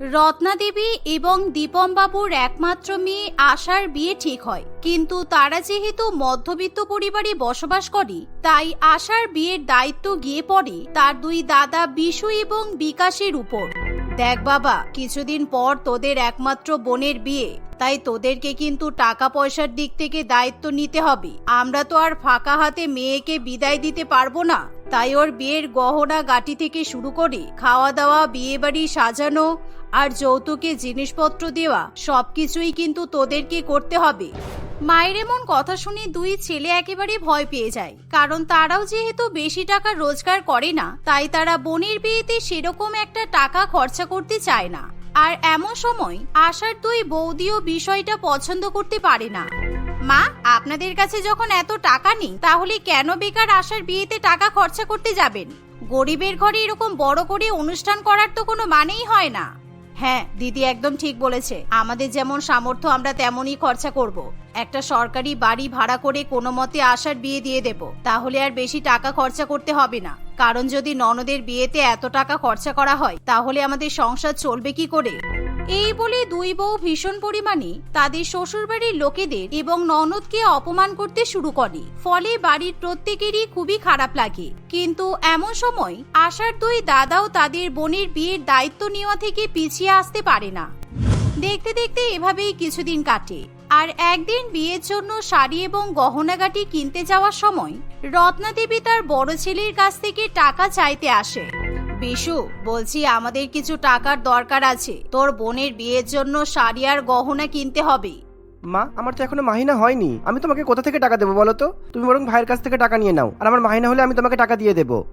রত্না দেবী এবং দীপমবাবুর একমাত্র মেয়ে আশার বিয়ে ঠিক হয়। কিন্তু তারা যেহেতু মধ্যবিত্ত পরিবারে বসবাস করে, তাই আশার বিয়ের দায়িত্ব গিয়ে পড়ে তার দুই দাদা বিশু এবং বিকাশের উপর। দেখ বাবা, কিছুদিন পর তোদের একমাত্র বোনের বিয়ে, তাই তোদেরকে কিন্তু টাকা পয়সার দিক থেকে দায়িত্ব নিতে হবে। আমরা তো আর ফাঁকা হাতে মেয়েকে বিদায় দিতে পারব না। তাই ওর বিয়ের গহনা গাটি থেকে শুরু করে খাওয়া দাওয়া বিয়ে বাড়ি সাজানো আর যৌতুকে জিনিসপত্র দেওয়া, সবকিছুই কিন্তু তোদেরকে করতে হবে। মায়ের এমন কথা শুনে দুই ছেলে একেবারে ভয় পেয়ে যায়, কারণ তারাও যেহেতু বেশি টাকা রোজগার করে না, তাই তারা বোনের বিয়েতে সেরকম একটা টাকা খরচা করতে চায় না। আর এমন সময় আশার দুই বৌদিও বিষয়টা পছন্দ করতে পারে না। মা, আপনাদের কাছে যখন এত টাকা নেই, তাহলে কেন বেকার আশার বিয়েতে টাকা খরচা করতে যাবেন? গরিবের ঘরে এরকম বড় করে অনুষ্ঠান করার তো কোনো মানেই হয় না। হ্যাঁ দিদি একদম ঠিক বলেছে। আমাদের যেমন সামর্থ্য, আমরা তেমনই খরচা করব। একটা সরকারি বাড়ি ভাড়া করে কোনো মতে আসার বিয়ে দিয়ে দেব। তাহলে আর বেশি টাকা খরচা করতে হবে না। কারণ যদি ননদের বিয়েতে এত টাকা খরচা করা হয়, তাহলে আমাদের সংসার চলবে কি করে? এই বলে দুই বউ ভীষণ পরিমাণে তাদের শ্বশুরবাড়ির লোকেদের এবং ননদকে অপমান করতে শুরু করে। ফলে বাড়ির প্রত্যেকেরই খুবই খারাপ লাগে। কিন্তু এমন সময় আশার দুই দাদাও তাদের বোনের বিয়ের দায়িত্ব নেওয়া থেকে পিছিয়ে আসতে পারে না। দেখতে দেখতে এভাবেই কিছুদিন কাটে। আর একদিন বিয়ের জন্য শাড়ি এবং গহনাগাটি কিনতে যাওয়ার সময় রত্নাদেবী তার বড় ছেলের কাছ থেকে টাকা চাইতে আসে। বিশু বলছি আমাদের কিছু টাকার দরকার আছে। তোর বোনের বিয়ের জন্য শাড়ি আর গহনা কিনতে হবে। মা আমার তো এখনও মাহিনা হয়নি। আমি তোমাকে কোথা থেকে টাকা দেবো বলো তো? তুমি বরং ভাইয়ের কাছ থেকে টাকা নিয়ে নাও। আর আমার মাহিনা হলে আমি তোমাকে টাকা দিয়ে দেবো।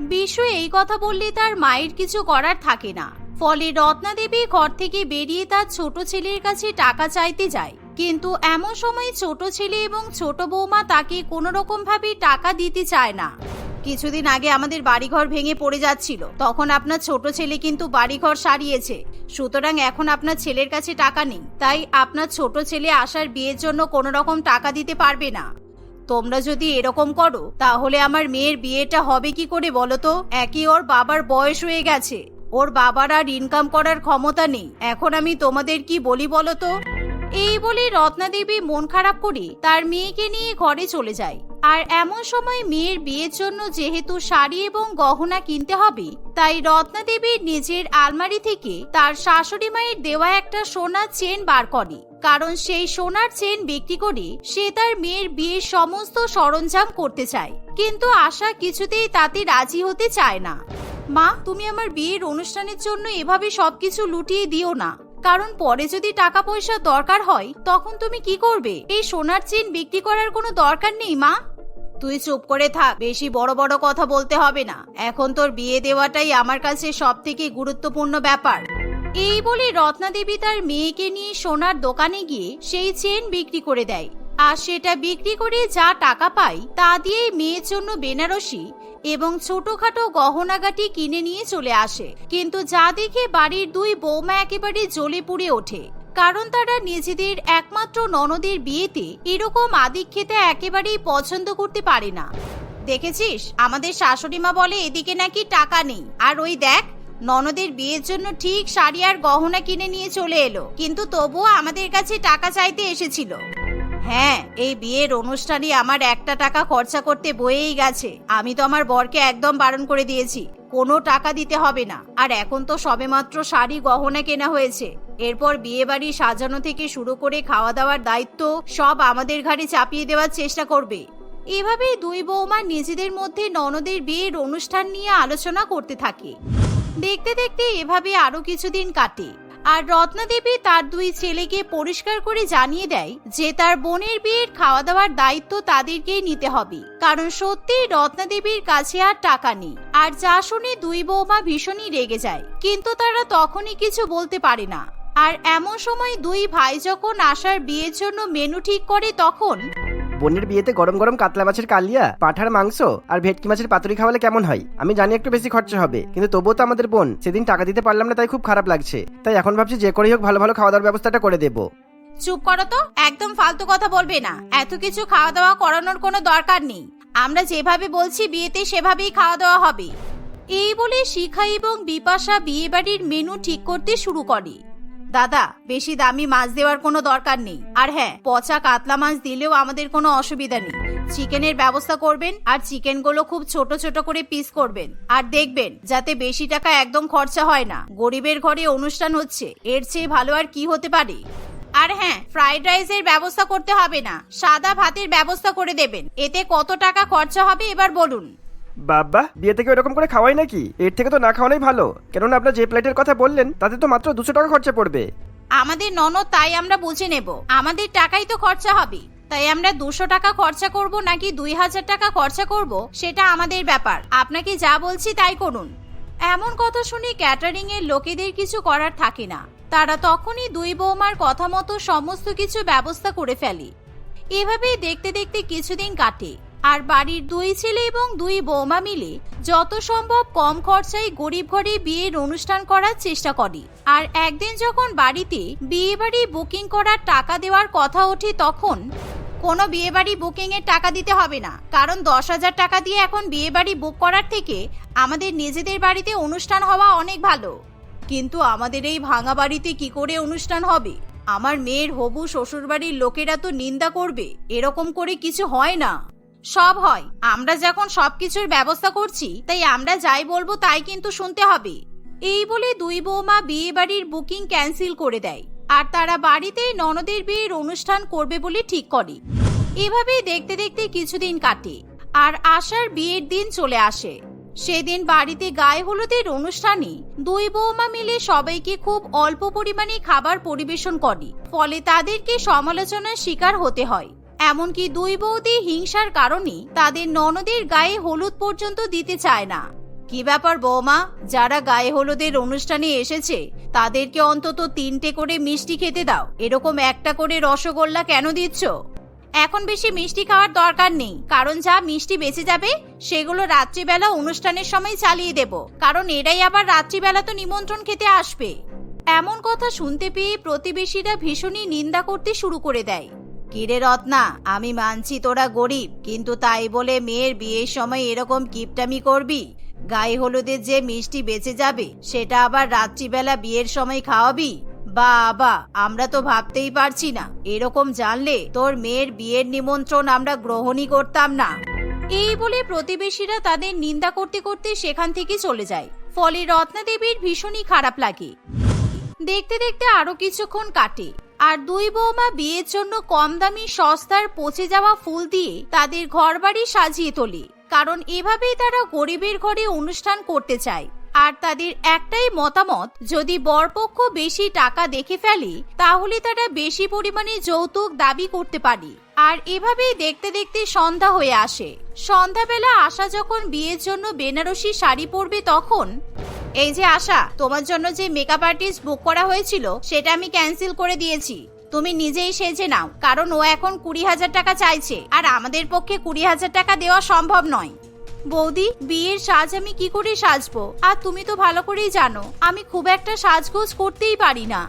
বিশু এই কথা বললে তার মায়ের কিছু করার থাকে না। ফলে রত্না দেবী ঘর থেকে বেরিয়ে তার ছোট ছেলের কাছে টাকা চাইতে যায়। কিন্তু এমন সময় ছোট ছেলে এবং ছোট বৌমা তাকে কোনো রকম ভাবে টাকা দিতে চায় না। কিছুদিন আগে আমাদের বাড়িঘর ভেঙে পড়ে যাচ্ছিল। তখন আপনার ছোট ছেলে কিন্তু বাড়িঘর সারিয়েছে। সুতরাং এখন আপনার ছেলের কাছে টাকা নেই। তাই আপনার ছোট ছেলে আসার বিয়ের জন্য কোনো রকম টাকা দিতে পারবে না। তোমরা যদি এরকম করো, তাহলে আমার মেয়ের বিয়েটা হবে কি করে বলো তো? একই ওর বাবার বয়স হয়ে গেছে। ওর বাবার আর ইনকাম করার ক্ষমতা নেই। এখন আমি তোমাদের কি বলি বলো তো? এই বলে রত্না দেবী মন খারাপ করে তার মেয়েকে নিয়ে ঘরে চলে যায়। আর এমন সময় মেয়ের বিয়ের জন্য যেহেতু শাড়ি এবং গহনা কিনতে হবে, তাই রত্না দেবী নিজের আলমারি থেকে তার শাশুড়ি মায়ের দেওয়া একটা সোনার চেন বার করে। কারণ সেই সোনার চেন বিক্রি করে সে তার মেয়ের বিয়ের সমস্ত সরঞ্জাম করতে চায়। কিন্তু আশা কিছুতেই তাতে রাজি হতে চায় না। মা, তুমি আমার বিয়ের অনুষ্ঠানের জন্য এভাবে সবকিছু লুটিয়ে দিও না। কারণ পরে যদি টাকা পয়সা দরকার হয়, তখন তুমি কি করবে? এই সোনার চেন বিক্রি করার কোনো দরকার নেই, মা। তুই চুপ করে থাক, বেশি বড় বড় কথা বলতে হবে না। এখন তোর বিয়ে দেওয়াটাই আমার কাছে সব থেকে গুরুত্বপূর্ণ ব্যাপার। এই বলে রত্না দেবী তার মেয়েকে নিয়ে সোনার দোকানে গিয়ে সেই চেন বিক্রি করে দেয়। আর সেটা বিক্রি করে যা টাকা পায়, তা দিয়ে মেয়ের জন্য বেনারসি এবং ছোটখাটো গহনাগাটি কিনে নিয়ে চলে আসে। কিন্তু যা দেখে বাড়ির দুই বৌমা একেবারে জ্বলে পুড়ে ওঠে। কারণ তারা নিজেদের একমাত্র ননদের বিয়েতে এরকম আদিক খেতে একেবারেই পছন্দ করতে পারে না। দেখেছিস? আমাদের শাশুড়ি মা বলে এদিকে নাকি টাকা নেই। আর ওই দেখ, ননদের বিয়ের জন্য ঠিক শাড়ি আর গহনা কিনে নিয়ে চলে এলো। কিন্তু তবুও আমাদের কাছে টাকা চাইতে এসেছিল। হ্যাঁ এই বিয়ের অনুষ্ঠানে আমার একটা টাকা খরচা করতে বয়েই গেছে। আমি তো আমার বরকে একদম বারণ করে দিয়েছি। কোনো টাকা দিতে হবে না। আর এখন তো সবেমাত্র শাড়ি গহনা কেনা হয়েছে। এরপর বিয়ে বাড়ি সাজানো থেকে শুরু করে খাওয়া দাওয়ার দায়িত্ব সব আমাদের ঘাড়ে চাপিয়ে দেওয়ার চেষ্টা করবে। এভাবেই দুই বৌমা নিজেদের মধ্যে ননদের বিয়ের অনুষ্ঠান নিয়ে আলোচনা করতে থাকে। দেখতে দেখতে এভাবে আরও কিছুদিন কাটে। আর রত্না দেবী তার দুই ছেলেকে পরিষ্কার করে জানিয়ে দেয় যে তার বোনের বিয়ের খাওয়া দাওয়ার দায়িত্ব তাদেরকেই নিতে হবে। কারণ সত্যি রত্না দেবীর কাছে আর টাকা নেই। আর যা শুনে দুই বৌমা ভীষণই রেগে যায়। কিন্তু তারা তখনই কিছু বলতে পারে না। আর এমন সময় দুই ভাই যখন আসার বিয়ের জন্য মেনু ঠিক করে তখন বোনের বিয়েতে গরম গরম কাতলা মাছের কালিয়া, পাঠার মাংস আর ভেটকি মাছের পাতুরি খাওয়ালে কেমন হয়? আমি জানি একটু বেশি খরচা হবে, কিন্তু তবুও তো আমাদের বোন, সেদিন টাকা দিতে পারলাম না তাই খুব খারাপ লাগছে। তাই এখন ভাবছি যে করেই হোক ভালো ভালো খাওয়া দাওয়ার ব্যবস্থাটা করে দেবো। চুপ করো তো, একদম ফালতু কথা বলবে না। এত কিছু খাওয়া দাওয়া করানোর কোনো দরকার নেই। আমরা যেভাবে বলছি বিয়েতে সেভাবেই খাওয়া দাওয়া হবে। এই বলে শিখা এবং বিপাশা বিয়ে বাড়ির মেনু ঠিক করতে শুরু করে। দাদা, বেশি দামি মাছ দেওয়ার কোনো দরকার নেই। আর হ্যাঁ পচা কাতলা মাছ দিলেও আমাদের কোনো অসুবিধা নেই। চিকেনের ব্যবস্থা করবেন আর চিকেনগুলো খুব ছোট ছোট করে পিস করবেন। আর দেখবেন, যাতে বেশি টাকা একদম খরচা হয় না। গরিবের ঘরে অনুষ্ঠান হচ্ছে। এর চেয়ে ভালো আর কি হতে পারে? আর হ্যাঁ ফ্রাইড রাইসের ব্যবস্থা করতে হবে না। সাদা ভাতের ব্যবস্থা করে দেবেন। এতে কত টাকা খরচা হবে এবার বলুন। বাবা, বিয়ে থেকে ওরকম করে খাওয়াই নাকি? এর থেকে তো না খাওয়ানোই ভালো। কেননা আপনার যে প্লেটের কথা বললেন, তাতে তো মাত্র দুশো টাকা খরচা পড়বে। আমাদের ননদ তাই আমরা বুঝে নেব। আমাদের টাকাই তো খরচা হবে। তাই আমরা দুশো টাকা খরচা করব নাকি দুই হাজার টাকা খরচা করব, সেটা আমাদের ব্যাপার। আপনাকে যা বলছি তাই করুন। এমন কথা শুনে ক্যাটারিং এর লোকেদের কিছু করার থাকে না। তারা তখনই দুই বৌমার কথা মতো সমস্ত কিছু ব্যবস্থা করে ফেলে। এভাবেই দেখতে দেখতে কিছুদিন কাটে। আর বাড়ির দুই ছেলে এবং দুই বৌমা মিলে যত সম্ভব কম খরচায় গরিব ঘরে বিয়ের অনুষ্ঠান করার চেষ্টা করে। আর একদিন যখন বাড়িতে বিয়ে বাড়ি বুকিং করার টাকা দেওয়ার কথা ওঠে তখন কোনো বিয়ে বাড়ি বুকিং এর টাকা দিতে হবে না। কারণ দশ হাজার টাকা দিয়ে এখন বিয়ে বাড়ি বুক করার থেকে আমাদের নিজেদের বাড়িতে অনুষ্ঠান হওয়া অনেক ভালো। কিন্তু আমাদের এই ভাঙা বাড়িতে কি করে অনুষ্ঠান হবে? আমার মেয়ের হবু শ্বশুরবাড়ির লোকেরা তো নিন্দা করবে। এরকম করে কিছু হয় না। সব হয়। আমরা যখন সবকিছুর ব্যবস্থা করছি, তাই আমরা যাই বলব তাই কিন্তু শুনতে হবে। এই বলে দুই বৌমা বিয়ে বাড়ির বুকিং ক্যান্সেল করে দেয়। আর তারা বাড়িতেই ননদের বিয়ের অনুষ্ঠান করবে বলে ঠিক করে। এভাবেই দেখতে দেখতে কিছুদিন কাটে আর আশার বিয়ের দিন চলে আসে। সেদিন বাড়িতে গায়ে হলুদের অনুষ্ঠানে দুই বৌমা মিলে সবাইকে খুব অল্প পরিমাণে খাবার পরিবেশন করে। ফলে তাদেরকে সমালোচনার শিকার হতে হয়। এমনকি দুই বৌদি হিংসার কারণে তাদের ননদের গায়ে হলুদ পর্যন্ত দিতে চায় না। কি ব্যাপার বৌমা? যারা গায়ে হলুদের অনুষ্ঠানে এসেছে, তাদেরকে অন্তত তিনটে করে মিষ্টি খেতে দাও। এরকম একটা করে রসগোল্লা কেন দিচ্ছ? এখন বেশি মিষ্টি খাওয়ার দরকার নেই, কারণ যা মিষ্টি বেঁচে যাবে, সেগুলো রাত্রিবেলা অনুষ্ঠানের সময় চালিয়ে দেব। কারণ এরাই আবার রাত্রিবেলা তো নিমন্ত্রণ খেতে আসবে। এমন কথা শুনতে পেয়ে প্রতিবেশীরা ভীষণই নিন্দা করতে শুরু করে দেয়। কিরে রত্না, আমি মানছি তোরা গরিব, কিন্তু তাই বলে মেয়ের বিয়ের সময় এরকম কিপটামি করবি? গায়ে হলুদের যে মিষ্টি বেঁচে যাবে, সেটা আবার রাত্রিবেলা বিয়ের সময় খাওয়াবি? বাবা, আমরা তো ভাবতেই পারছি না। এরকম জানলে তোর মেয়ের বিয়ের নিমন্ত্রণ আমরা গ্রহণই করতাম না। এই বলে প্রতিবেশীরা তাদের নিন্দা করতে করতে সেখান থেকে চলে যায়। ফলে রত্না দেবীর ভীষণই খারাপ লাগে। দেখতে দেখতে আরও কিছুক্ষণ কাটে। আর দুই বৌমা বিয়ের জন্য কম দামি সস্তার পচে যাওয়া ফুল দিয়ে তাদের ঘরবাড়ি সাজিয়ে তোলে। কারণ এভাবেই তারা গরিবের ঘরে অনুষ্ঠান করতে চায়। আর তাদের একটাই মতামত, যদি বরপক্ষ বেশি টাকা দেখে ফেলে, তাহলে তারা বেশি পরিমাণে যৌতুক দাবি করতে পারে। আর এভাবেই দেখতে দেখতে সন্ধ্যা হয়ে আসে। সন্ধ্যাবেলা আশা যখন বিয়ের জন্য বেনারসি শাড়ি পরবে তখন এই যে আশা, তোমার জন্য যে মেকআপ আর্টিস্ট বুক করা হয়েছিল, সেটা আমি ক্যান্সেল করে দিয়েছি। তুমি নিজেই সেজে নাও, কারণ ও এখন কুড়ি হাজার টাকা চাইছে, আর আমাদের পক্ষে কুড়ি হাজার টাকা দেওয়া সম্ভব নয়। বৌদি, বিয়ের সাজ আমি কি করে সাজবো? আর তুমি তো ভালো করেই জানো, আমি খুব একটা সাজগোজ করতেই পারি না।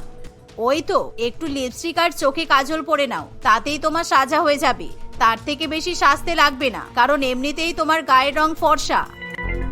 ওই তো, একটু লিপস্টিক আর চোখে কাজল পরে নাও, তাতেই তোমার সাজা হয়ে যাবে। তার থেকে বেশি সাজতে লাগবে না, কারণ এমনিতেই তোমার গায়ের রং ফর্সা।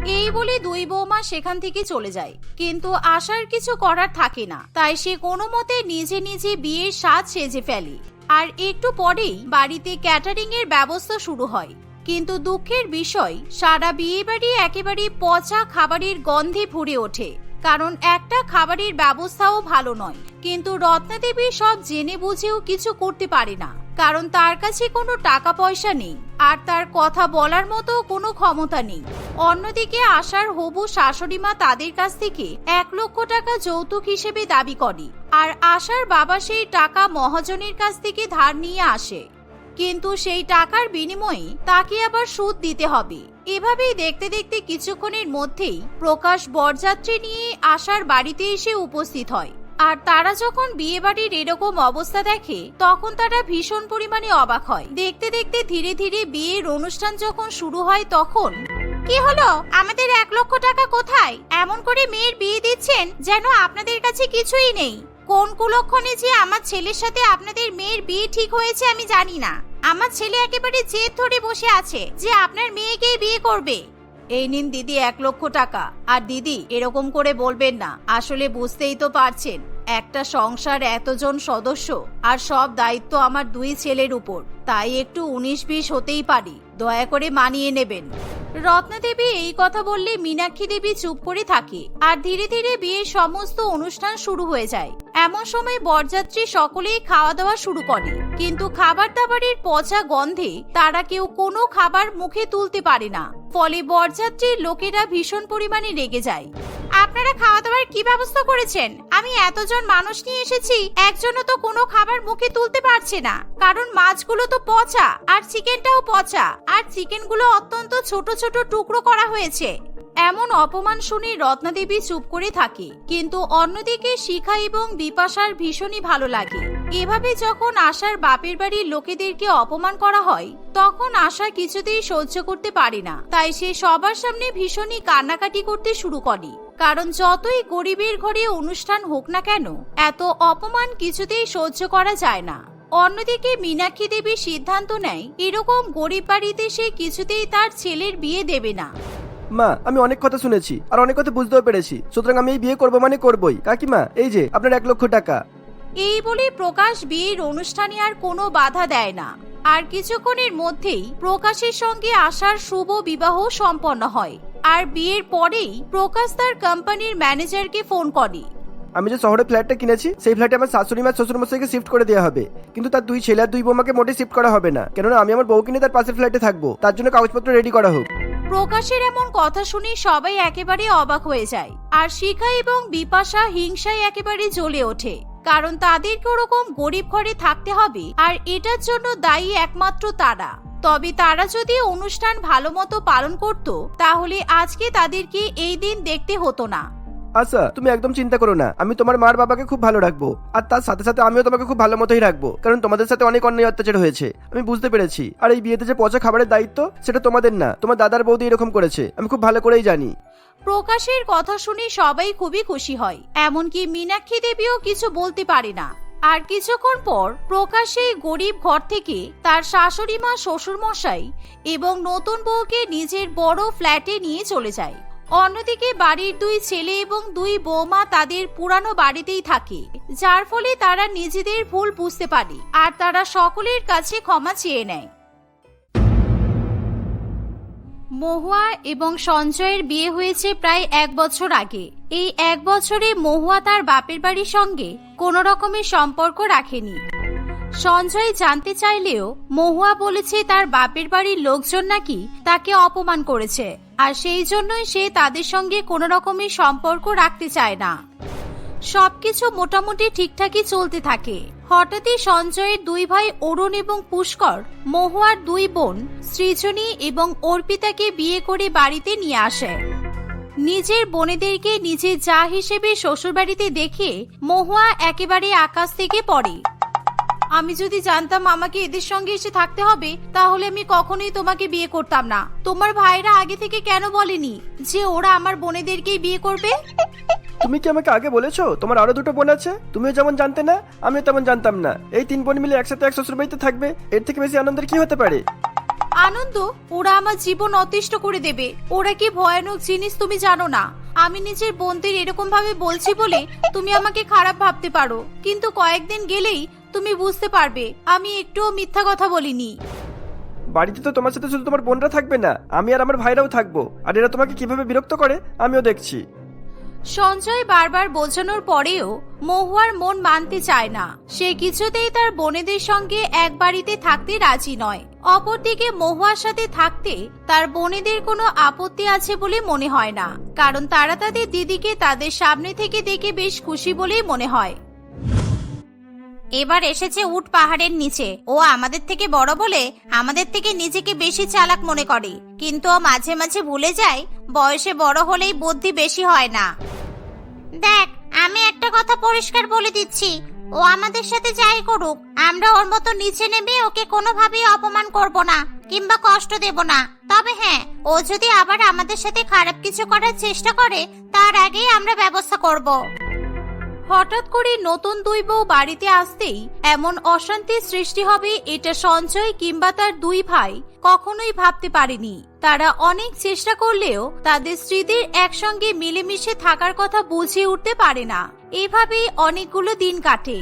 এই বলে দুই বৌমা সেখান থেকে চলে যায়। কিন্তু আশার কিছু করার থাকে না। তাই সে কোনো মতে নিজে নিজে বিয়ের সাজ সেজে ফেলে। আর একটু পরেই বাড়িতে ক্যাটারিং এর ব্যবস্থা শুরু হয়। কিন্তু দুঃখের বিষয়, সারা বিয়ে বাড়ি একেবারে পচা খাবারের গন্ধে ভরে ওঠে। কারণ একটা খাবারের ব্যবস্থাও ভালো নয়। কিন্তু রত্নাদেবী সব জেনে বুঝেও কিছু করতে পারে না। কারণ তার কাছে কোনো টাকা পয়সা নেই। আর তার কথা বলার মতো কোনো ক্ষমতা নেই। অন্যদিকে আশার হবু শাশুড়ি মা তাদের কাছ থেকে এক লক্ষ টাকা যৌতুক হিসেবে দাবি করে। আর আশার বাবা সেই টাকা মহাজনের কাছ থেকে ধার নিয়ে আসে। কিন্তু সেই টাকার বিনিময়ে তাকে আবার সুদ দিতে হবে। এভাবেই দেখতে দেখতে কিছুক্ষণের মধ্যেই প্রকাশ বরযাত্রী নিয়ে আশার বাড়িতে এসে উপস্থিত হয়। আর তারা যখন বিয়ে বাড়ির এরকম অবস্থা দেখে, তখন তারা ভীষণ পরিমাণে অবাক হয়। দেখতে দেখতে ধীরে ধীরে বিয়ের অনুষ্ঠান যখন শুরু হয় তখন, কি হলো? আমাদের এক লক্ষ টাকা কোথায়? এমন করে মেয়ের বিয়ে দিচ্ছেন যেন আপনাদের কাছে কিছুই নেই। কোন কুলক্ষণে যে আমার ছেলের সাথে আপনাদের মেয়ের বিয়ে ঠিক হয়েছে আমি জানি না। আমার ছেলে একেবারে জেদ ধরে বসে আছে যে আপনার মেয়েকেই বিয়ে করবে। এই নিন দিদি এক লক্ষ টাকা। আর দিদি, এরকম করে বলবেন না। আসলে বুঝতেই তো পারছেন, একটা সংসার এতজন সদস্য, আর সব দায়িত্ব আমার দুই ছেলের উপর। তাই একটু উনিশ বিশ হতেই পারি, দয়া করে মানিয়ে নেবেন। রত্না দেবী এই কথা বললে মীনাক্ষী দেবী চুপ করে থাকে, আর ধীরে ধীরে বিয়ের সমস্ত অনুষ্ঠান শুরু হয়ে যায়। এমন সময় বরযাত্রী সকলেই খাওয়া দাওয়া শুরু করে, কিন্তু খাবার দাবারের পচা গন্ধে তারা কেউ কোনো খাবার মুখে তুলতে পারে না। ফলে বরযাত্রীর লোকেরা ভীষণ পরিমাণে রেগে যায়। আপনারা খাওয়া দাওয়ার কি ব্যবস্থা করেছেন? আমি এতজন মানুষ নিয়ে এসেছি, একজনও তো কোনো খাবার মুখে তুলতে পারছে না। কারণ মাছগুলো তো পচা, আর চিকেনটাও পচা, আর চিকেনগুলো অত্যন্ত ছোট ছোট টুকরো করা হয়েছে। এমন অপমান শুনে রত্নাদেবী চুপ করে থাকে। কিন্তু অন্যদিকে শিখা এবং বিপাশার ভীষণই ভালো লাগে। এভাবে যখন আশার বাপের বাড়ির লোকেদেরকে অপমান করা হয়, তখন আশা কিছুতেই সহ্য করতে পারে না। তাই সে সবার সামনে ভীষণই কান্নাকাটি করতে শুরু করে। কারণ যতই গরিবের ঘরে অনুষ্ঠান হোক না কেন, এত অপমান কিছুতেই সহ্য করা যায় না। অন্যদিকে মীনাক্ষী দেবী সিদ্ধান্ত নেয়, এরকম গরিব বাড়িতে সে কিছুতেই তার ছেলের বিয়ে দেবে না। মা, আমি অনেক কথা শুনেছি, আর অনেক কথা বুঝতেও পেরেছি। সুতরাং আমি এই বিয়ে করব মানে করবই। কাকিমা এই যে, আপনার এক লক্ষ টাকা। এই বলে প্রকাশ বিয়ের অনুষ্ঠানে আর কোনো বাধা দেয় না। আর কিছুক্ষণের মধ্যেই প্রকাশের সঙ্গে আসার শুভ বিবাহ সম্পন্ন হয়। আর বিয়ের পরেই প্রকাশ তার কোম্পানির ম্যানেজারকে ফোন করে। আমি যে শহরে ফ্ল্যাটটা কিনেছি, সেই ফ্ল্যাটে আমার শাশুড়ি মা শ্বশুর মশাইকে শিফট করে দেওয়া হবে। কিন্তু তার দুই ছেলে আর দুই বৌমাকে মোটে শিফট করা হবে না। কেননা আমি আমার বউকে নিয়ে তার পাশের ফ্ল্যাটে থাকব। তার জন্য কাগজপত্র রেডি করা হোক। প্রকাশের এমন কথা শুনে সবাই একেবারে অবাক হয়ে যায়। আর শিখা এবং বিপাশা হিংসায় একেবারে জ্বলে ওঠে। কারণ তাদেরকে ওরকম গরিব ঘরে থাকতে হবে, আর এটার জন্য দায়ী একমাত্র তারা। তবে তারা যদি অনুষ্ঠান ভালো মতো পালন করত, তাহলে আজকে তাদেরকে এই দিন দেখতে হতো না। আচ্ছা তুমি একদম চিন্তা করো না। আমি তোমার মার বাবাকে খুব ভালো রাখব। আর তার সাথে সাথে আমিও তোমাকে খুব ভালো মতোই রাখব। কারণ তোমাদের সাথে অনেক অন্যায় অত্যাচার হয়েছে। আমি বুঝতে পেরেছি। আর এই বিয়েতে যে পচা খাবারের দায়িত্ব, সেটা তোমাদের না। তোমার দাদার বৌদি এরকম করেছে। আমি খুব ভালো করেই জানি। প্রকাশের কথা শুনে সবাই খুবই খুশি হয়। এমনকি মীনাক্ষী দেবীও কিছু বলতে পারে না। আর কিছুক্ষণ পর প্রকাশ সেই গরিব ঘর থেকে তার শাশুড়ি মা শ্বশুর মশাই এবং নতুন বউকে নিজের বড় ফ্ল্যাটে নিয়ে চলে যায়। অন্যদিকে বাড়ির দুই ছেলে এবং দুই বৌমা তাদের পুরানো বাড়িতেই থাকে, যার ফলে তারা নিজেদের ভুল বুঝতে পারে আর তারা সকলের কাছে ক্ষমা চেয়ে নেয়। মহুয়া এবং সঞ্জয়ের বিয়ে হয়েছে প্রায় এক বছর আগে। এই এক বছরে মহুয়া তার বাপের বাড়ির সঙ্গে কোনো রকমের সম্পর্ক রাখেনি। সঞ্জয় জানতে চাইলেও মহুয়া বলেছে তার বাপের বাড়ির লোকজন নাকি তাকে অপমান করেছে। আর সেই জন্যই সে তাদের সঙ্গে কোনো রকমের সম্পর্ক রাখতে চায় না। সবকিছু মোটামুটি ঠিকঠাকই চলতে থাকে। হঠাৎই সঞ্জয়ের দুই ভাই অরুণ এবং পুষ্কর, মহুয়ার দুই বোন, সৃজনী এবং অর্পিতাকে বিয়ে করে বাড়িতে নিয়ে আসে। নিজের বোনেদেরকে নিজের যা হিসেবে শ্বশুরবাড়িতে দেখে মহুয়া একেবারে আকাশ থেকে পড়ে। আমি যদি জানতাম আমাকে এদের সঙ্গে এসে থাকতে হবে তাহলে আমি কখনোই তোমাকে বিয়ে করতাম না। তোমার ভাইরা আগে থেকে কেন বলেনি যে ওরা আমার বোনেদেরকেই বিয়ে করবে? তুমি কি আমাকে আগে বলেছ? তোমার আরও দুটো বোন আছে। তুমিও যেমন জানতে না আমিও তেমন জানতাম না। এই তিন বোন মিলে একসাথে এক শ্বশুর বাড়িতে থাকবে এর থেকে বেশি আনন্দের কি হতে পারে? আনন্দ? ওরা আমার জীবন অতিষ্ঠ করে দেবে। ওরা কি ভয়ানক জিনিস তুমি জানো না। আমি নিজের বোনদের এরকম ভাবে বলছি বলে তুমি আমাকে খারাপ ভাবতে পারো। কিন্তু কয়েকদিন গেলেই তুমি বুঝতে পারবে আমি একটুও মিথ্যা কথা বলিনি। বাড়িতে তো তোমার সাথে শুধু তোমার বোনরা থাকবে না আমি আর আমার ভাইরাও থাকব। আর এরা তোমাকে কীভাবে বিরক্ত করে আমিও দেখছি। সঞ্জয় বারবার বোঝানোর পরেও মহুয়ার মন মানতে চায় না। সে কিছুতেই তার বোনেদের সঙ্গে এক বাড়িতে থাকতে রাজি নয়। অপরদিকে মহুয়ার সাথে থাকতে তার বোনেদের কোনো আপত্তি আছে বলে মনে হয় না। কারণ তারা তাদের দিদিকে তাদের সামনে থেকে দেখে বেশ খুশি বলেই মনে হয়। এবার এসেছে উট পাহাড়ের নিচে। ও আমাদের থেকে বড় বলে আমাদের থেকে নিজেকে বেশি চালাক মনে করে। কিন্তু ও মাঝে মাঝে ভুলে যায়, বয়সে বড় হলেই বুদ্ধি বেশি হয় না। দেখ, আমি একটা কথা পরিষ্কার বলে দিচ্ছি। ও আমাদের সাথে যাই করুক, আমরা ওর মতো নিচে নেমে ওকে কোনোভাবেই অপমান করব না, কিংবা কষ্ট দেব না। তবে হ্যাঁ ও যদি আবার আমাদের সাথে খারাপ কিছু করার চেষ্টা করে, তার আগেই আমরা ব্যবস্থা করব। হঠাৎ করে নতুন দুই বউ বাড়িতে আসতেই এমন অশান্তির সৃষ্টি হবে, এটা সঞ্চয় কিংবা তার দুই ভাই কখনোই ভাবতে পারেনি। তারা অনেক চেষ্টা করলেও তাদের স্ত্রীদের একসঙ্গে মিলেমিশে থাকার কথা বুঝে উঠতে পারে না। এভাবেই অনেকগুলো দিন কাটে।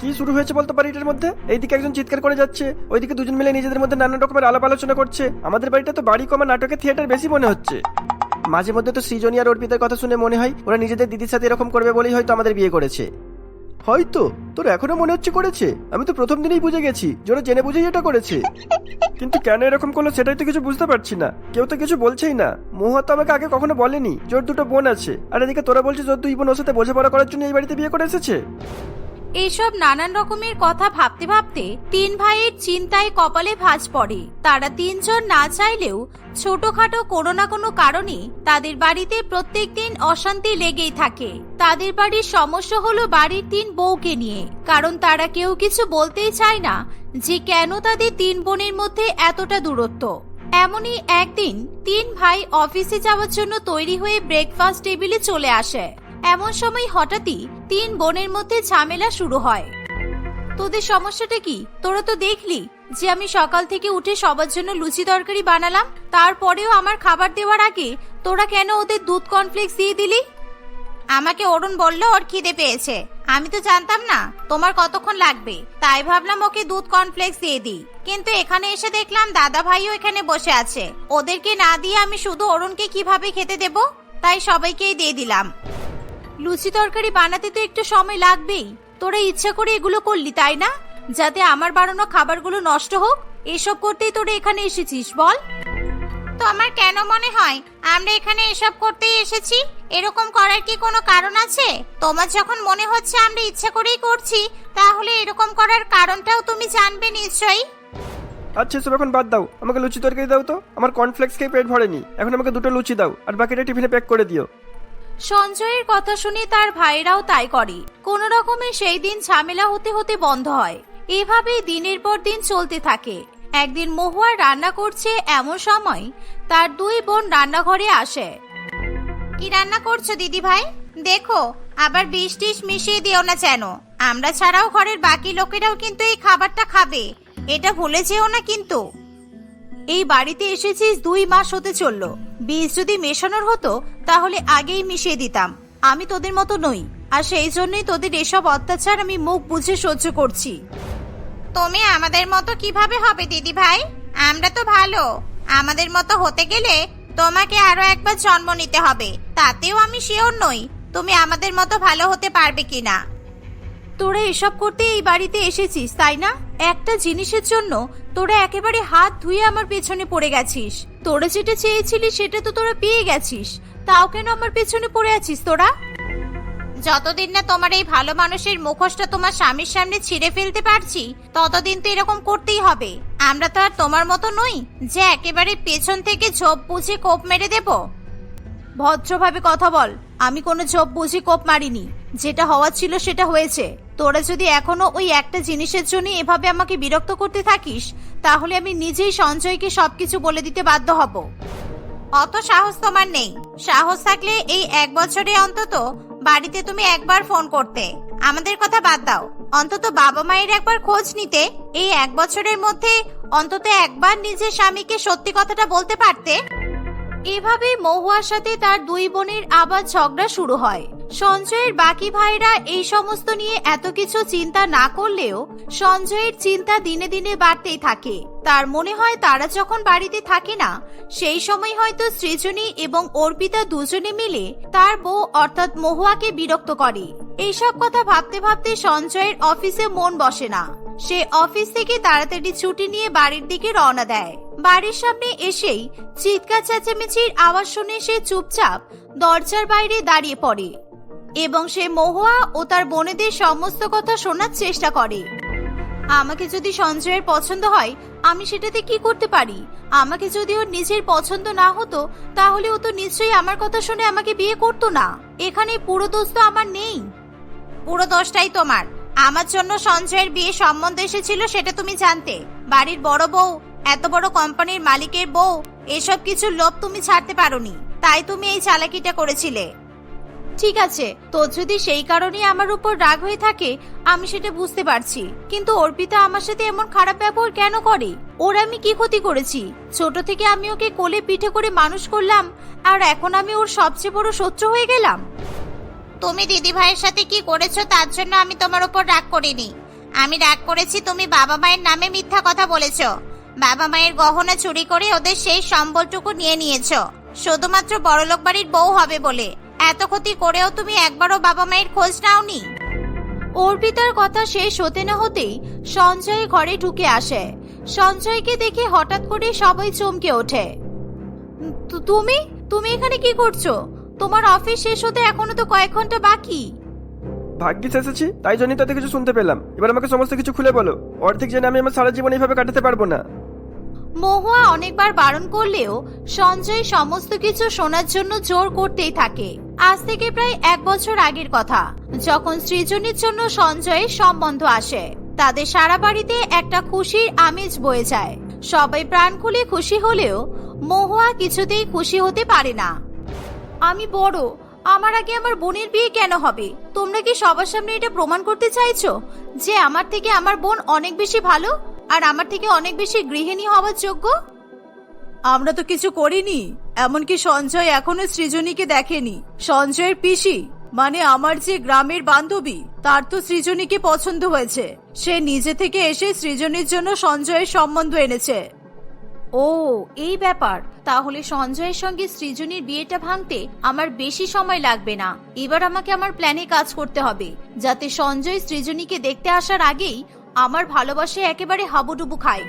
কি শুরু হয়েছে বলতে পারি এটার মধ্যে? এইদিকে একজন চিৎকার করে যাচ্ছে, ওইদিকে দুজন মিলে নিজেদের মধ্যে নানা রকমের আলাপ আলোচনা করছে। আমাদের বাড়িটা তো বাড়ি কমা নাটকের থিয়েটার বেশি মনে হচ্ছে। মাঝে মধ্যে তো সৃজনী আর অর্পিতার কথা শুনে মনে হয় ওরা নিজেদের দিদির সাথে এরকম করবে বলেই হয়তো আমাদের বিয়ে করেছে। হয়তো? তোর এখনও মনে হচ্ছে করেছে? আমি তো প্রথম দিনেই বুঝে গেছি যে ওরা জেনে বুঝেই এটা করেছে। কিন্তু কেন এরকম করল সেটাই তো কিছু বুঝতে পারছি না। কেউ তো কিছু বলছেই না। মহুয়া তো আমাকে আগে কখনো বলেনি, জোর দুটো বোন আছে। আর এদিকে তোরা বলছিস ওর দুই বোন ওর সাথে বোঝাপড়া করার জন্য এই বাড়িতে বিয়ে করে এসেছে? এইসব নানান রকমের কথা ভাবতে ভাবতে তিন ভাইয়ের চিন্তায় কপালে ভাঁজ পড়ে। তারা তিনজন না চাইলেও ছোটখাটো কোনো না কোনো কারণে তাদের বাড়িতে প্রত্যেক দিন অশান্তি লেগেই থাকে। তাদের বাড়ির সমস্যা হলো বাড়ির তিন বউকে নিয়ে, কারণ তারা কেউ কিছু বলতেই চায় না যে কেন তাদের তিন বোনের মধ্যে এতটা দূরত্ব। এমনই একদিন তিন ভাই অফিসে যাওয়ার জন্য তৈরি হয়ে ব্রেকফাস্ট টেবিলে চলে আসে। এমন সময় হঠাৎই তিন বোনের মধ্যে ঝামেলা শুরু হয়। তোদের সমস্যাটা কি? তোরা তো দেখলি যে আমি সকাল থেকে উঠে সবার জন্য লুচি তরকারি বানালাম, তারপরেও আমার খাবার দেওয়ার আগে তোরা কেন ওদের দুধ কর্নফ্লেক্স দিয়ে দিলি? আমাকে অরুণ বলল, ওর খিদে পেয়েছে। আমি তো জানতাম না তোমার কতক্ষণ লাগবে। তাই ভাবলাম ওকে দুধ কর্নফ্লেক্স দিয়ে দিই। কিন্তু এখানে এসে দেখলাম দাদা ভাইও এখানে বসে আছে। ওদেরকে না দিয়ে আমি শুধু অরুণকে কীভাবে খেতে দেব? তাই সবাইকেই দিয়ে দিলাম। লুচি তরকারি বানাতে তো একটু সময় লাগবেই। তোরা ইচ্ছা করে এগুলো করলি তাই না? যাতে আমার বানানো খাবারগুলো নষ্ট হোক এসব করতেই তোরা এখানে এসেছিস বল। তো আমার কেন মনে হয় আমরা এখানে এসব করতেই এসেছি? এরকম করার কি কোনো কারণ আছে? তোমার যখন মনে হচ্ছে আমরা ইচ্ছা করেই করছি তাহলে এরকম করার কারণটাও তুমি জানবে নিশ্চয়ই। আচ্ছা সব এখন বাদ দাও। আমাকে লুচি তরকারি দাও তো। আমার কর্নফ্লেক্স খেয়ে পেট ভরেনি। এখন আমাকে দুটো লুচি দাও। আর বাকিটা টিফিনে প্যাক করে দিও। সঞ্জয়ের কথা শুনে তার ভাইরাও তাই করে। কোন রকমে সেই দিন ঝামেলা হতে হতে বন্ধ হয়। এভাবেই দিনের পর দিন চলতে থাকে। একদিন মহুয়া রান্না করছে এমন সময় তার দুই বোন রান্নাঘরে আসে। কি রান্না করছ দিদি ভাই? দেখো, আবার বিষ টিস মিশিয়ে দিও না যেন। আমরা ছাড়াও ঘরের বাকি লোকেরাও কিন্তু এই খাবারটা খাবে। এটা ভুলে যেও না কিন্তু। এই বাড়িতে এসেছিস দুই মাস হতে চলল। বীজ যদি মেশানোর হতো তাহলে আগেই মিশিয়ে দিতাম। আমি তোদের মতো নই আর সেই জন্যই তোদের এসব অত্যাচার আমি মুখ বুঝে সহ্য করছি। তুমি আমাদের মতো কীভাবে হবে দিদি ভাই আমরা তো ভালো। আমাদের মতো হতে গেলে তোমাকে আরও একবার জন্ম নিতে হবে। তাতেও আমি শিওর নই তুমি আমাদের মতো ভালো হতে পারবে কিনা। তোরা এসব করতে এই বাড়িতে এসেছিস তাই না? একটা জিনিসের জন্য তোরা একেবারে হাত ধুয়ে আমার পেছনে পড়ে গেছিস। তোরা যেটা চেয়েছিলি সেটা তো তোরা পেয়ে গেছিস। তাও কেন আমার পেছনে পড়ে আছিস তোরা? যতদিন না তোমার এই ভালো মানুষের মুখোশটা তোমার স্বামীর সামনে ছিঁড়ে ফেলতে পারছি, ততদিন তো এরকম করতেই হবে। আমরা তো আর তোমার মতো নই যে একেবারে পেছন থেকে ঝোপ বুঝে কোপ মেরে দেব। ভদ্রভাবে কথা বল, আমি কোনো ঝোপ বুঝি কোপ মারিনি। যেটা হওয়ার ছিল সেটা হয়েছে। তোরা যদি এখনও ওই একটা জিনিসের জন্য এভাবে আমাকে বিরক্ত করতে থাকিস, তাহলে আমি নিজেই সঞ্জয়কে সবকিছু বলে দিতে বাধ্য হব। অত সাহস তোমার নেই। সাহস থাকলে এই এক বছরে অন্তত বাড়িতে তুমি একবার ফোন করতে। আমাদের কথা বাদ দাও। অন্তত বাবা মায়ের একবার খোঁজ নিতে। এই এক বছরের মধ্যে অন্তত একবার নিজের স্বামীকে সত্যি কথাটা বলতে পারতে। এভাবে মহুয়ার সাথে তার দুই বোনের আবার ঝগড়া শুরু হয়। সঞ্জয়ের বাকি ভাইরা এই সমস্ত নিয়ে এত কিছু চিন্তা না করলেও সঞ্জয়ের চিন্তা দিনে দিনে বাড়তেই থাকে। তার মনে হয় তারা যখন বাড়িতে থাকে না, সেই সময় হয়তো সৃজনী এবং অর্পিতা দুজনে মিলে তার বউ অর্থাৎ মহুয়াকে বিরক্ত করে। এইসব কথা ভাবতে ভাবতে সঞ্জয়ের অফিসে মন বসে না। সে অফিস থেকে তাড়াতাড়ি ছুটি নিয়ে বাড়ির দিকে রওনা দেয়। বাড়ির সামনে এসেই চিৎকার চেঁচামেচির আওয়াজ শুনে সে চুপচাপ দরজার বাইরে দাঁড়িয়ে পড়ে। এবং সে মহুয়া ও তার বোনেদের সমস্ত কথা শোনার চেষ্টা করে। আমাকে যদি সঞ্জয়ের পছন্দ হয়, আমি সেটাতে কি করতে পারি? আমাকে যদি ওর নিজের পছন্দ না হতো, তাহলে ও তো নিশ্চয়ই আমার কথা শুনে আমাকে বিয়ে করতো না। এখানে পুরো দোষ তো আমার নেই। পুরো দোষটাই তোমার। আমার জন্য সঞ্জয়ের বিয়ে সম্বন্ধ এসেছিল সেটা তুমি জানতে। বাড়ির বড় বউ, এত বড় কোম্পানির মালিকের বউ, এসব কিছু লোভ তুমি ছাড়তে পারোনি। তাই তুমি এই চালাকিটা করেছিলে। ঠিক আছে, তোর যদি সেই কারণে আমার উপর রাগ হয়ে থাকে, আমি সেটা বুঝতে পারছি। কিন্তু অর্পিতা আমার সাথে এমন খারাপ ব্যবহার কেন করে? ওর আমি কি ক্ষতি করেছি? ছোট থেকে আমি ওকে কোলে পিঠে করে মানুষ করলাম, আর এখন আমি ওর সবচেয়ে বড় শত্রু হয়ে গেলাম। তুমি দিদি ভাইয়ের সাথে কি করেছ তার জন্য আমি তোমার উপর রাগ করিনি। আমি রাগ করেছি তুমি বাবা মায়ের নামে মিথ্যা কথা বলেছ। বাবা মায়ের গহনা চুরি করে ওদের সেই সম্বলটুকু নিয়ে নিয়েছো। শুধুমাত্র বড়লোক বাড়ির বউ হবে বলে। এত ক্ষতি করেও তুমি একবারও বাবা মায়ের খোঁজ নাওনি? অর্পিতার কথা শেষ হতে না হতেই সঞ্জয় ঘরে ঢুকে আসে। সঞ্জয়কে দেখে হঠাৎ করে সবাই চমকে ওঠে। তুমি? তুমি এখানে কি করছ? তোমার অফিস শেষ হতে এখনও তো কয়েক ঘণ্টা বাকি? ভাগ্যিস এসেছি তাই জন্যই তাদের কিছু শুনতে পেলাম। এবার আমাকে সমস্ত কিছু খুলে বলো। অর্ধেক জেনে আমি আমার সারা জীবন এইভাবে কাটাতে পারব না। মহুয়া অনেকবার বারণ করলেও সঞ্জয় সমস্ত কিছু শোনার জন্য জোর করতেই থাকে। আজ থেকে প্রায় এক বছর আগের কথা, যখন সৃজনীর জন্য সঞ্জয়ের সম্বন্ধ আসে, তাদের সারা বাড়িতে একটা খুশির আমেজ বয়ে যায়। সবাই প্রাণ খুলে খুশি হলেও মহুয়া কিছুতেই খুশি হতে পারে না। আমি বড়, আমার আগে আমার বোনের বিয়ে কেন হবে? তোমরা কি সবার সামনে এটা প্রমাণ করতে চাইছো যে আমার থেকে আমার বোন অনেক বেশি ভালো? আর আমার থেকে অনেক বেশি গৃহিণী হওয়ার যোগ্য? আমরা তো কিছু করিনি এমনকি সঞ্জয় এখনও সৃজনীকে দেখেনি। সঞ্জয়ের পিসি মানে আমার যে গ্রামের বান্ধবী তার তো সৃজনীকে পছন্দ হয়েছে। সে নিজে থেকে এসে সৃজনীর জন্য সঞ্জয়ের সম্বন্ধ এনেছে। ও এই ব্যাপার। তাহলে সঞ্জয়ের সঙ্গে সৃজনীর বিয়েটা ভাঙতে আমার বেশি সময় লাগবে না। এবার আমাকে আমার প্ল্যানে কাজ করতে হবে যাতে সঞ্জয় সৃজনীকে দেখতে আসার আগেই আমার ভালোবাসে একেবারে হাবুডুবু খায়।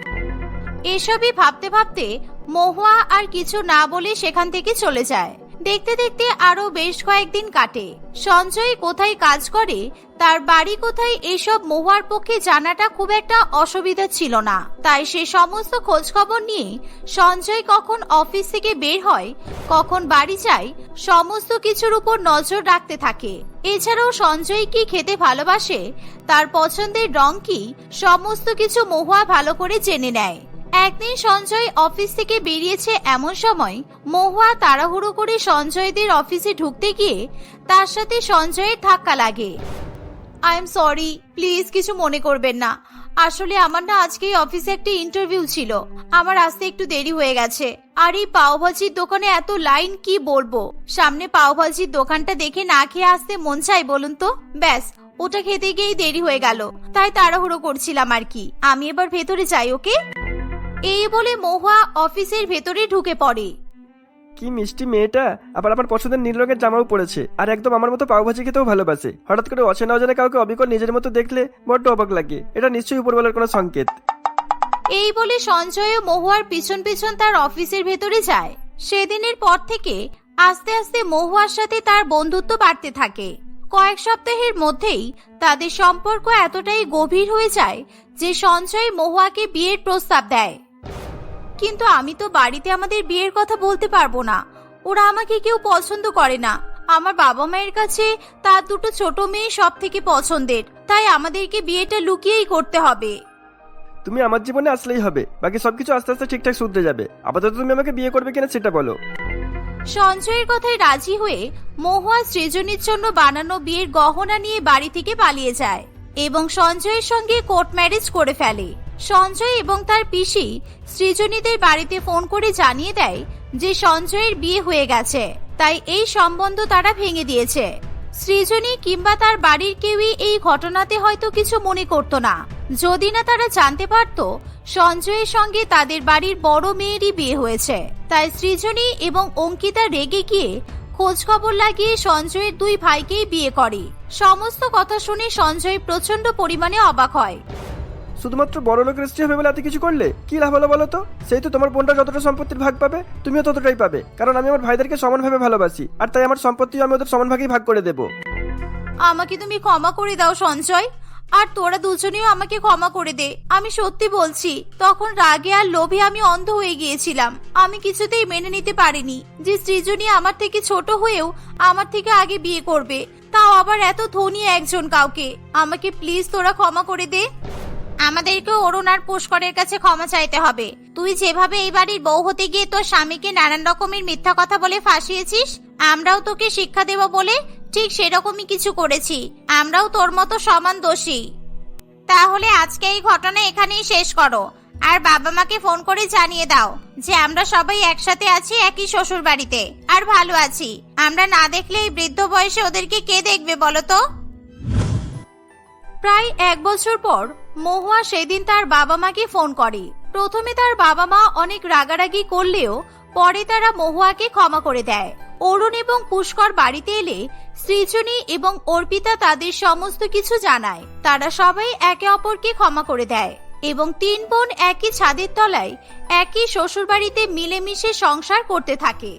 এসবই ভাবতে ভাবতে মহুয়া আর কিছু না বলে সেখান থেকে চলে যায়। দেখতে দেখতে আরও বেশ কয়েকদিন কাটে। সঞ্জয় কোথায় কাজ করে, তার বাড়ি কোথায় এসব মহুয়ার পক্ষে জানাটা খুব একটা অসুবিধা ছিল না। তাই সে সমস্ত খোঁজ খবর নিয়ে সঞ্জয় কখন অফিস থেকে বের হয়, কখন বাড়ি যায়, সমস্ত কিছুর উপর নজর রাখতে থাকে। এছাড়াও সঞ্জয় কি খেতে ভালোবাসে, তার পছন্দের রং কি, সমস্ত কিছু মহুয়া ভালো করে জেনে নেয়। একদিন সঞ্জয় অফিস থেকে বেরিয়েছে এমন সময় মহুয়া তাড়াহুড়ো করে সঞ্জয়দের অফিসে ঢুকতে গিয়ে তার সাথে সঞ্জয়ের ধাক্কা লাগে। আই এম সরি প্লিজ কিছু মনে করবেন না। আসলে আমার না আজকেই অফিসে একটা ইন্টারভিউ ছিল। আমার আসতে একটু দেরি হয়ে গেছে। আর এই পাওভাজির দোকানে এত লাইন কি বলব? সামনে পাওভাজির দোকানটা দেখে না খেয়ে আসতে মন চাই বলুন তো? ব্যাস, ওটা খেতে গিয়েই দেরি হয়ে গেল। তাই তাড়াহুড়ো করছিলাম আর কি। আমি এবার ভেতরে যাই, ওকে? এই বলে মহুয়া অফিসের ভেতরে ঢুকে পড়ে। কি মিষ্টি মেয়েটা আবার আমার পছন্দের নীল রঙের জামাও পড়েছে আর একদম আমার মতো পাওভাজি খেতেও ভালোবাসে। হঠাৎ করে অচেনা অজানা কাউকে অবিকল নিজের মতো দেখলে বড্ড অবাক লাগে। এটা নিশ্চয়ই উপরবেলার কোনো সংকেত। এই বলে সঞ্জয় ও মহুয়ার পিছন পিছন তার অফিসের ভেতরে যায়। সেদিনের পর থেকে আস্তে আস্তে মহুয়ার সাথে তার বন্ধুত্ব বাড়তে থাকে। কয়েক সপ্তাহের মধ্যেই তাদের সম্পর্ক এতটাই গভীর হয়ে যায় যে সঞ্জয় মহুয়াকে বিয়ের প্রস্তাব দেয়। কিন্তু আমি তো বাড়িতে আমাদের বিয়ের কথা বলতে পারব না। ওরা আমাকে কেউ পছন্দ করে না। আমার বাবা মায়ের কাছে তার দুটো ছোট মেয়ে সব থেকে পছন্দের। তাই আমাদেরকে বিয়েটা লুকিয়েই করতে হবে। তুমি আমার জীবনে আসলেই হবে। বাকি সবকিছু আস্তে আস্তে ঠিকঠাক শুধরে যাবে। আপাতত তুমি আমাকে বিয়ে করবে কিনা সেটা বলো। সঞ্জয়ের কথায় রাজি হয়ে মহুয়া সৃজনীর জন্য বানানো বিয়ের গহনা নিয়ে বাড়ি থেকে পালিয়ে যায় এবং সঞ্জয়ের সঙ্গে কোর্ট ম্যারেজ করে ফেলে। সঞ্জয় এবং তার পিসি সৃজনীদের বাড়িতে ফোন করে জানিয়ে দেয় যে সঞ্জয়ের বিয়ে হয়ে গেছে, তাই এই সম্বন্ধ তারা ভেঙে দিয়েছে। সৃজনী কিংবা তার বাড়ির কেউই এই ঘটনাতে হয়তো কিছু মনে করতো না। যদি না তারা জানতে পারতো, সঞ্জয়ের সঙ্গে তাদের বাড়ির বড় মেয়েরই বিয়ে হয়েছে। তাই সৃজনী এবং অঙ্কিতা রেগে গিয়ে খোঁজ খবর লাগিয়ে সঞ্জয়ের দুই ভাইকেই বিয়ে করে। সমস্ত কথা শুনে সঞ্জয় প্রচণ্ড পরিমাণে অবাক হয়। শুধুমাত্র বড় লোকের স্ত্রী হবে বলে এত কিছু করলে? কি লাভ হলো বলো তো? সেই তো তোমার বোনটা যতটা সম্পত্তির ভাগ পাবে, তুমিও ততটাই পাবে। কারণ আমি আমার ভাইদেরকে সমানভাবে ভালোবাসি, আর তাই আমার সম্পত্তিও আমি ওদের সমান ভাগেই ভাগ করে দেবো। আমাকে তুমি ক্ষমা করে দাও, সঞ্জয়। আর তোরা দুজনেও আমাকে ক্ষমা করে দে। আমি সত্যি বলছি, তখন রাগে আর লোভে আমি অন্ধ হয়ে গিয়েছিলাম। আমি কিছুতেই মেনে নিতে পারিনি যে সৃজনী আমার থেকে ছোট হয়েও আমার থেকে আগে বিয়ে করবে। তাও আবার এত ধনী একজন কাউকে। আমাকে প্লিজ তোরা ক্ষমা করে দে। আমাদেরকে অরুণ আর পুষ্করের কাছে ক্ষমা চাইতে হবে। তুই যেভাবে এই বাড়ির বউ হতে গিয়ে তোর স্বামীকে নানান রকমের মিথ্যা কথা বলে ফাঁসিয়েছিস, আমরাও তোকে শিক্ষা দেব বলে ঠিক সেরকমই কিছু করেছি। আমরাও তোর মতো সমান দোষী। তাহলে আজকে এই ঘটনা এখানেই শেষ করো। আর বাবা মাকে ফোন করে জানিয়ে দাও যে আমরা সবাই একসাথে আছি একই শ্বশুর বাড়িতে আর ভালো আছি। আমরা না দেখলে এই বৃদ্ধ বয়সে ওদেরকে কে দেখবে বলো তো? প্রায় এক বছর পর, মহুয়া সেদিন তার বাবা মাকে ফোন করে। প্রথমে তার বাবা মা অনেক রাগারাগি করলেও পরে তারা মহুয়াকে ক্ষমা করে দেয়। অরুণ এবং পুষ্কর বাড়িতে এলে সৃজনী এবং অর্পিতা তাদের সমস্ত কিছু জানায়। তারা সবাই একে অপরকে ক্ষমা করে দেয় এবং তিন বোন একই ছাদের তলায় একই শ্বশুরবাড়িতে মিলেমিশে সংসার করতে থাকে।